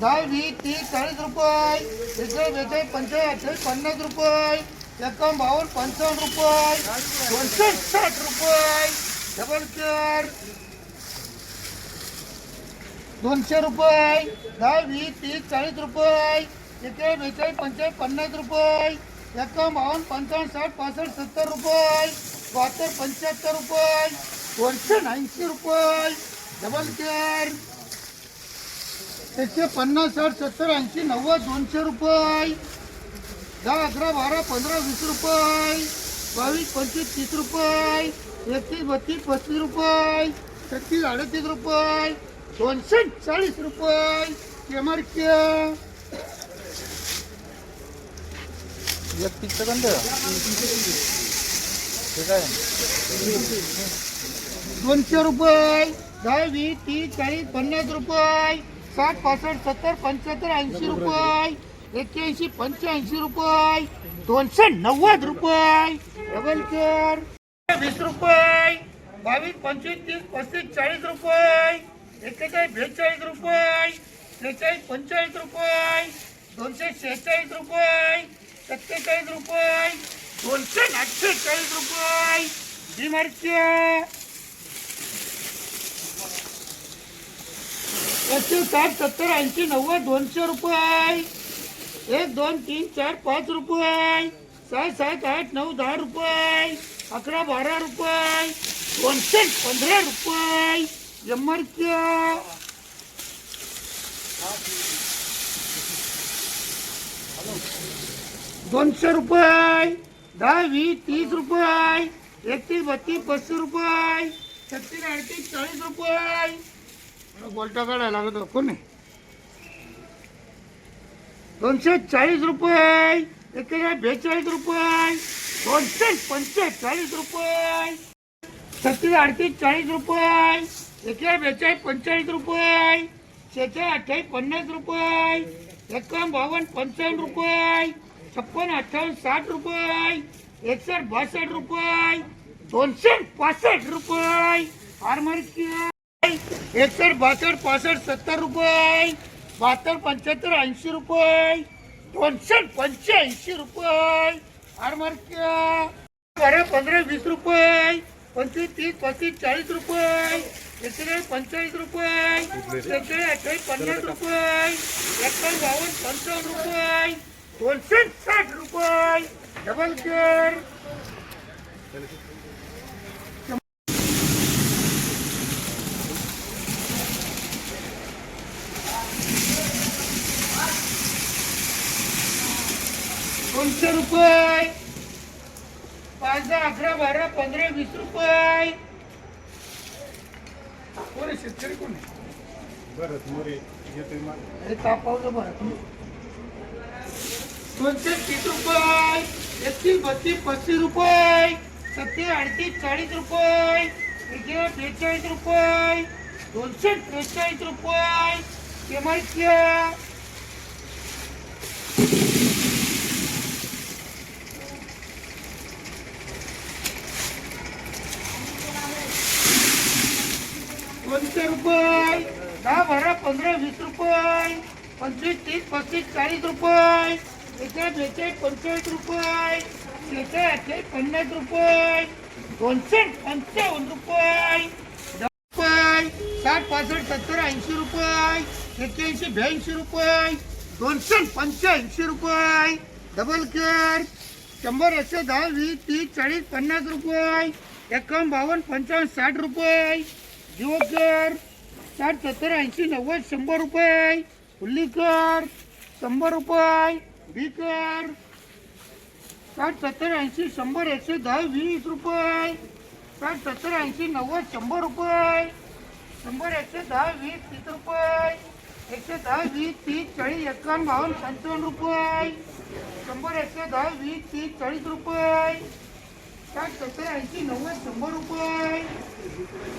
दहा वीस तीस चाळीस रुपये. एकशे बेचाळीस पंचेचाळीस अठ्ठावीस पन्नास रुपये. एकावन्न बावन्न पंचावन्न रुपये. दोनशे साठ रुपये. डबल चार दोनशे रुपये. दहा वीस तीस चाळीस रुपये. एकशे बेचाळीस पंचेचाळीस पन्नास रुपये. एकावन्न बावन्न पंचावन्न साठ पासष्ट सत्तर रुपये. बहात्तर पंच्याहत्तर रुपये. दोनशे ऐंशी रुपये. डबल चार एकशे पन्नास साठ सत्तर ऐंशी नव्वद दोनशे रुपये. दहा अकरा बारा पंधरा वीस रुपये. बावीस पंचवीस तीस रुपये. एकतीस बत्तीस पस्तीस रुपये. छत्तीस अडतीस रुपये. दोनशे चाळीस रुपये. एमआरके एक तीस सेकंद ठीक आहे दोनशे रुपये. दहा वीस तीस चाळीस पन्नास रुपये. साठ पासष्ट सत्तर पंच्याहत्तर ऐंशी रुपये. एक्क्याऐंशी पंच्याऐंशी रुपये. दोनशे नव्वद रुपये. डबल केअर वीस रुपये. बावीस पंचवीस तीस पस्तीस चाळीस रुपये. एक्केचाळीस बेचाळीस रुपये. त्रेचाळीस पंचेचाळीस रुपये. दोनशे शेहेचाळीस रुपये. सत्तेचाळीस रुपये. दोनशे अठ्ठेचाळीस रुपये. डिमार्कचे एकशे साठ सत्तर ऐंशी नव्वद दोनशे रुपये. एक दोन तीन चार पाच रुपये. सहा सात आठ नऊ दहा रुपये. अकरा बारा रुपये. दोनशे पंधरा रुपये. एमआरपी दोनशे रुपये. दहा वीस तीस रुपये. एकतीस बत्तीस पस्तीस रुपये. छत्तीस अडतीस चाळीस रुपये. गोलटा काढायला लागत कोणी? दोनशे चाळीस रुपये. एकेचाळीस बेचाळीस रुपये. दोनशे पंचेचाळीस रुपये. छत्तीस अडतीस चाळीस रुपये. एकेचाळीस बेचाळीस पंचेचाळीस रुपये. शेहेचाळीस अठ्ठावीस पन्नास रुपये. एकावन्न बावन्न पंचावन्न रुपये. छप्पन अठ्ठावन्न साठ रुपये. एकसष्ट बासष्ट रुपये. दोनशे पासष्ट रुपये. आरमारी एकसष्ट बासष्ट पासष्ट सत्तर रुपये. बहात्तर पंच्याहत्तर ऐंशी रुपये. दोनशे पंच्याऐंशी रुपये. आरमार्क्या बारा पंधरा वीस रुपये. पंचवीस तीस पस्तीस चाळीस रुपये. एकेचाळीस पंचेचाळीस रुपये. शेहेचाळीस अठ्ठावीस पन्नास रुपये. एकावन्न बावन्न पंचावन्न रुपये. दोनशे साठ रुपये. डबल केअर दोनशे रुपये. पाच दहा अकरा बारा पंधरा वीस रुपये. कोण आहे शेतकरी कोण आहे? मोरे घेतोय मग अरे तापावलं बरं दोनशे तीस रुपये. एकतीस बत्तीस पस्तीस रुपये. सत्तीस अडतीस चाळीस रुपये. एकशे बेचाळीस रुपये. दोनशे त्रेचाळीस रुपये. केमायच्या दोनशे रुपये. दहा बारा पंधरा वीस रुपये. पंचवीस तीस पस्तीस चाळीस रुपये. एकशे बेचाळीस पंचेचाळीस रुपये. एकशे अठ्ठेचाळीस पन्नास रुपये. दोनशे पंचावन्न रुपये. दहा रुपये. साठ पासष्ट सत्तर ऐंशी रुपये. एक्क्याऐंशी ब्याऐंशी रुपये. दोनशे पंच्याऐंशी रुपये. Double care. शंभर एकशे दहा वीस तीस चाळीस पन्नास रुपये. एकावन्न बावन्न पंचावन्न साठ रुपये. जीवकर चार सत्तर ऐंशी नव्वद शंभर रुपये. हुल्लीकर शंभर रुपये. बीकर साठ सत्तर ऐंशी शंभर एकशे दहा वीस रुपये. साठ सत्तर ऐंशी नव्वद शंभर रुपये. शंभर एकशे दहा वीस तीस रुपये. एकशे दहा वीस तीस चाळीस एकावन्न बावन्न पंचावन्न रुपये. शंभर एकशे दहा वीस तीस चाळीस रुपये. साठ सत्तर ऐंशी नव्वद शंभर रुपये.